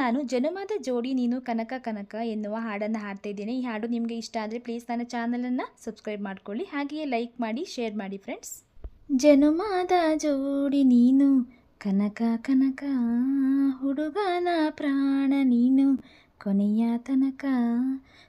ನಾನು ಜನುಮದ ಜೋಡಿ ನೀನು ಕನಕ ಕನಕ ಎನ್ನುವ ಹಾಡನ್ನು ಹಾಡ್ತಾ ಇದ್ದೇನೆ. ಈ ಹಾಡು ನಿಮಗೆ ಇಷ್ಟ ಆದರೆ ಪ್ಲೀಸ್ ನನ್ನ ಚಾನಲನ್ನು ಸಬ್ಸ್ಕ್ರೈಬ್ ಮಾಡ್ಕೊಳ್ಳಿ. ಹಾಗೆಯೇ ಲೈಕ್ ಮಾಡಿ ಶೇರ್ ಮಾಡಿ ಫ್ರೆಂಡ್ಸ್ ಜನುಮದ ಜೋಡಿ ನೀನು ಕನಕ ಕನಕ ಹುಡುಗನ ಪ್ರಾಣ ನೀನು ಕೊನೆಯ ತನಕ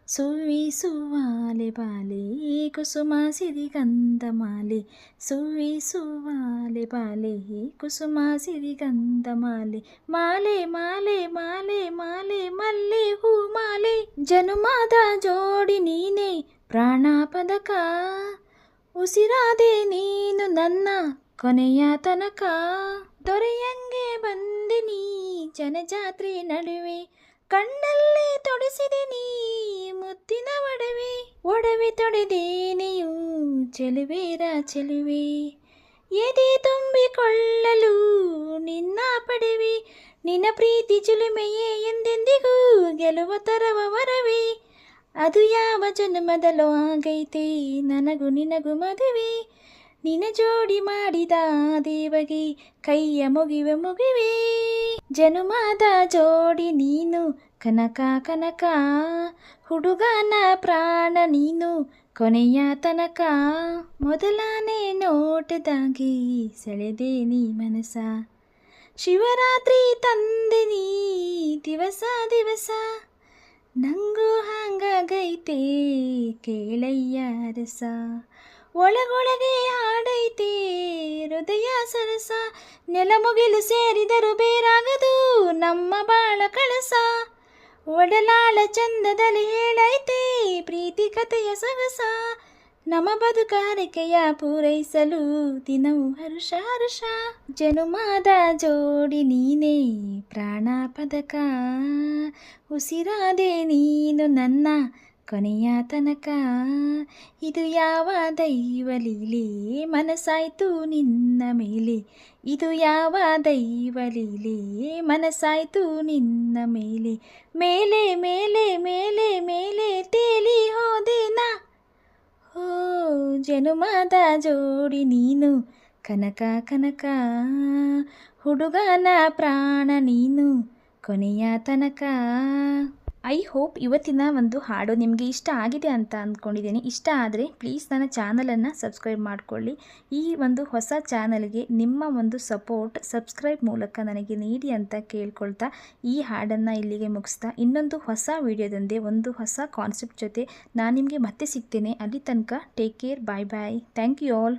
ಸುವಿಸುವಾಲೆ ಬಾಲೆ ಕುಸುಮ ಸಿರಿಗಂಧ ಮಾಲೆ ಸುವಿಸುವಾಲೆ ಬಾಲೆ ಕುಸುಮ ಸಿರಿಗಂಧ ಮಾಲೆ ಮಾಲೆ ಮಾಲೆ ಮಾಲೆ ಮಾಲೆ ಮಲ್ಲೆ ಹೂ ಮಾಲೆ ಜನುಮದ ಜೋಡಿ ನೀನೆ ಪ್ರಾಣ ಪದಕ ಉಸಿರಾದೆ ನೀನು ನನ್ನ ಕೊನೆಯ ತನಕ ದೊರೆಯಂಗೆ ಬಂದೆ ನೀ ಜನಜಾತ್ರೆ ನಡುವೆ ಕಣ್ಣಲ್ಲೇ ತೊಡಿಸಿದೆ ನೀ ಮುತ್ತಿನ ಒಡವೆ ಒಡವೆ ತೊಡೆದೇನೆಯು ಚೆಲುವೇರ ಚೆಲುವೆ. ಎದೆ ತುಂಬಿಕೊಳ್ಳಲು ನಿನ್ನ ಪಡೆವೆ, ನಿನ್ನ ಪ್ರೀತಿ ಚಿಲುಮೆಯೇ ಎಂದೆಂದಿಗೂ ಗೆಲುವ ತರವ ವರವೇ. ಅದು ಯಾವ ಜನ್ಮದಲ್ಲೋ ಆಗೈತೆ, ನನಗೂ ನಿನಗೂ ಮದುವೆ. ನಿನ್ನ ಜೋಡಿ ಮಾಡಿದ ದೇವಗೆ ಕೈಯ ಮುಗಿವೆ ಮುಗಿವೆ. ಜನುಮದ ಜೋಡಿ ನೀನು, ಕನಕ ಕನಕ, ಹುಡುಗನ ಪ್ರಾಣ ನೀನು, ಕೊನೆಯ ತನಕ. ಮೊದಲನೇ ನೋಟದಾಗಿ ಸೆಳೆದೆ ನೀ ಮನಸ. ಶಿವರಾತ್ರಿ ತಂದೆ ನೀ, ದಿವಸ ದಿವಸ. ನಂಗೂ ಹಂಗಾಗೈತೆ ಕೇಳಯ್ಯ ರಸ ಒಳಗೊಳಗೆ ಹಾಡೈತೆ ಹೃದಯ ಸರಸ. ನೆಲ ಮುಗಿಲು ಸೇರಿದರು ಬೇರಾಗದು. ನಮ್ಮ ಬಾಳ ಕಳಸ. ಒಡಲಾಳ ಚಂದದಲ್ಲಿ ಹೇಳೈತೆ ಪ್ರೀತಿ ಕಥೆಯ ಸೊಗಸ. ನಮ್ಮ ಬದುಕಾರಿಕೆಯ ಪೂರೈಸಲು ದಿನವು ಹರುಷ ಹರುಷ. ಜನುಮಾದ ಜೋಡಿ ನೀನೇ ಪ್ರಾಣ ಪದಕ ಉಸಿರಾದೆ ನೀನು ನನ್ನ ಕೊನೆಯ ತನಕ ಇದು ಯಾವ ದೈವ ಲೀಲೆ? ಮನಸ್ಸಾಯ್ತು ನಿನ್ನ ಮೇಲೆ. ಇದು ಯಾವ ದೈವ ಲೀಲೆ? ಮನಸ್ಸಾಯ್ತು ನಿನ್ನ ಮೇಲೆ. ಮೇಲೆ ಮೇಲೆ ಮೇಲೆ ಮೇಲೆ ತೇಲಿ ಹೋದೆನಾ? ಹೋ ಜನುಮದ ಜೋಡಿ ನೀನು. ಕನಕ ಕನಕ, ಹುಡುಗನ ಪ್ರಾಣ ನೀನು. ಕೊನೆಯ ತನಕ ಐ ಹೋಪ್ ಇವತ್ತಿನ ಒಂದು ಹಾಡು ನಿಮಗೆ ಇಷ್ಟ ಆಗಿದೆ ಅಂತ ಅಂದ್ಕೊಂಡಿದ್ದೀನಿ. ಇಷ್ಟ ಆದರೆ ಪ್ಲೀಸ್ ನನ್ನ ಚಾನಲನ್ನು ಸಬ್ಸ್ಕ್ರೈಬ್ ಮಾಡಿಕೊಳ್ಳಿ. ಈ ಒಂದು ಹೊಸ ಚಾನಲ್ಗೆ ನಿಮ್ಮ ಒಂದು ಸಪೋರ್ಟ್ ಸಬ್ಸ್ಕ್ರೈಬ್ ಮೂಲಕ ನನಗೆ ನೀಡಿ ಅಂತ ಕೇಳ್ಕೊಳ್ತಾ ಈ ಹಾಡನ್ನು ಇಲ್ಲಿಗೆ ಮುಗಿಸ್ತಾ ಇನ್ನೊಂದು ಹೊಸ ವಿಡಿಯೋದಂದೇ ಒಂದು ಹೊಸ ಕಾನ್ಸೆಪ್ಟ್ ಜೊತೆ ನಾನು ನಿಮಗೆ ಮತ್ತೆ ಸಿಗ್ತೇನೆ. ಅಲ್ಲಿ ತನಕ take care bye bye thank you all